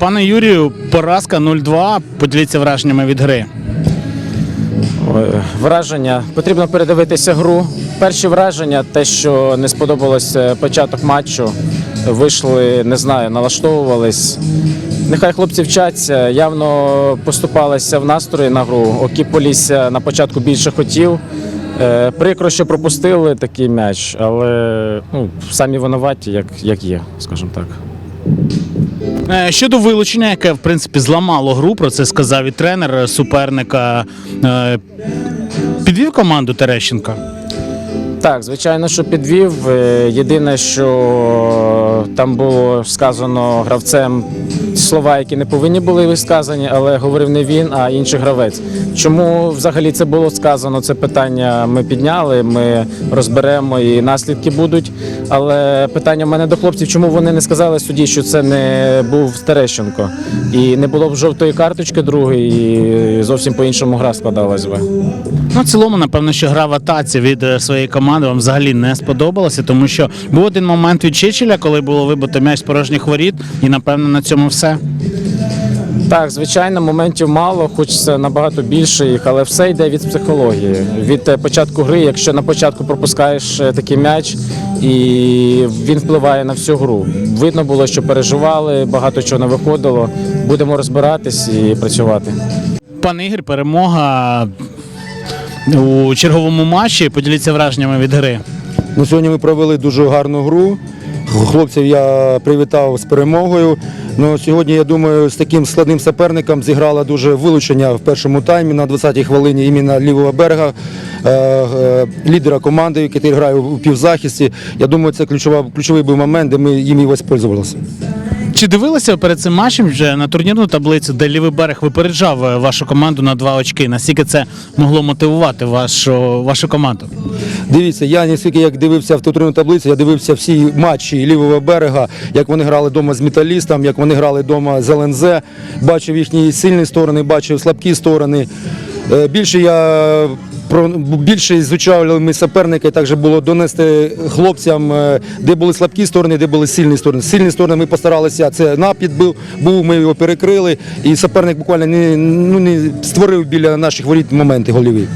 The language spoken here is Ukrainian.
Пане Юрію, поразка 0-2. Поділіться враженнями від гри. Враження. Потрібно передивитися гру. Перші враження, те, що не сподобалося початок матчу. Вийшли, не знаю, налаштовувались. Нехай хлопці вчаться, явно поступалися в настрої на гру. Окіполісся на початку більше хотів. Е, Прикро, що пропустили такий м'яч, але ну, самі винуваті, як, як є, скажімо так. Е, Щодо вилучення, яке в принципі зламало гру, про це сказав і тренер суперника. Е, Підвів команду Терещенка. Так, звичайно, що підвів. Е, Єдине, що там було сказано гравцем слова, які не повинні були сказані, але говорив не він, а інший гравець. Чому взагалі це було сказано? Це питання ми підняли, ми розберемо і наслідки будуть. Але питання в мене до хлопців, чому вони не сказали судді, що це не був Терещенко. І не було б жовтої карточки другої, і зовсім по-іншому гра складалась би. Ну, в цілому, напевно, що гра в атаці від е, своєї команди вам взагалі не сподобалася, тому що був один момент від Чичеля, коли було вибито м'яч з порожніх воріт, і напевно на цьому все. Так, звичайно, моментів мало, хочеться набагато більше їх, але все йде від психології. Від е, початку гри, якщо на початку пропускаєш е, такий м'яч, і він впливає на всю гру. Видно було, що переживали, багато чого не виходило. Будемо розбиратись і працювати. Пане Ігор, перемога у черговому матчі. Поділіться враженнями від гри. Ну, сьогодні ми провели дуже гарну гру. Хлопців я привітав з перемогою. Ну, сьогодні, я думаю, з таким складним суперником зіграла дуже вилучення в першому таймі на 20-й хвилині іменно лівого берега, е, е, лідера команди, який грає у півзахисті. Я думаю, це ключова, ключовий був момент, де ми їм і воспользувалися. Чи дивилися ви перед цим матчем вже на турнірну таблицю, де лівий берег випереджав е, вашу команду на два очки? Наскільки це могло мотивувати вашу, вашу команду? Дивіться, я не стільки як дивився в турнірну таблицю, я дивився всі матчі лівого берега, як вони грали вдома з металістом, як вони грали вдома з ЛНЗ. Бачив їхні сильні сторони, бачив слабкі сторони. Е, Більше я про більше ізучали ми суперника, і також було донести хлопцям, е, де були слабкі сторони, де були сильні сторони. Сильні сторони ми постаралися. Це напід був, був ми його перекрили, і суперник буквально не, ну, не створив біля наших воріт моменти голіві.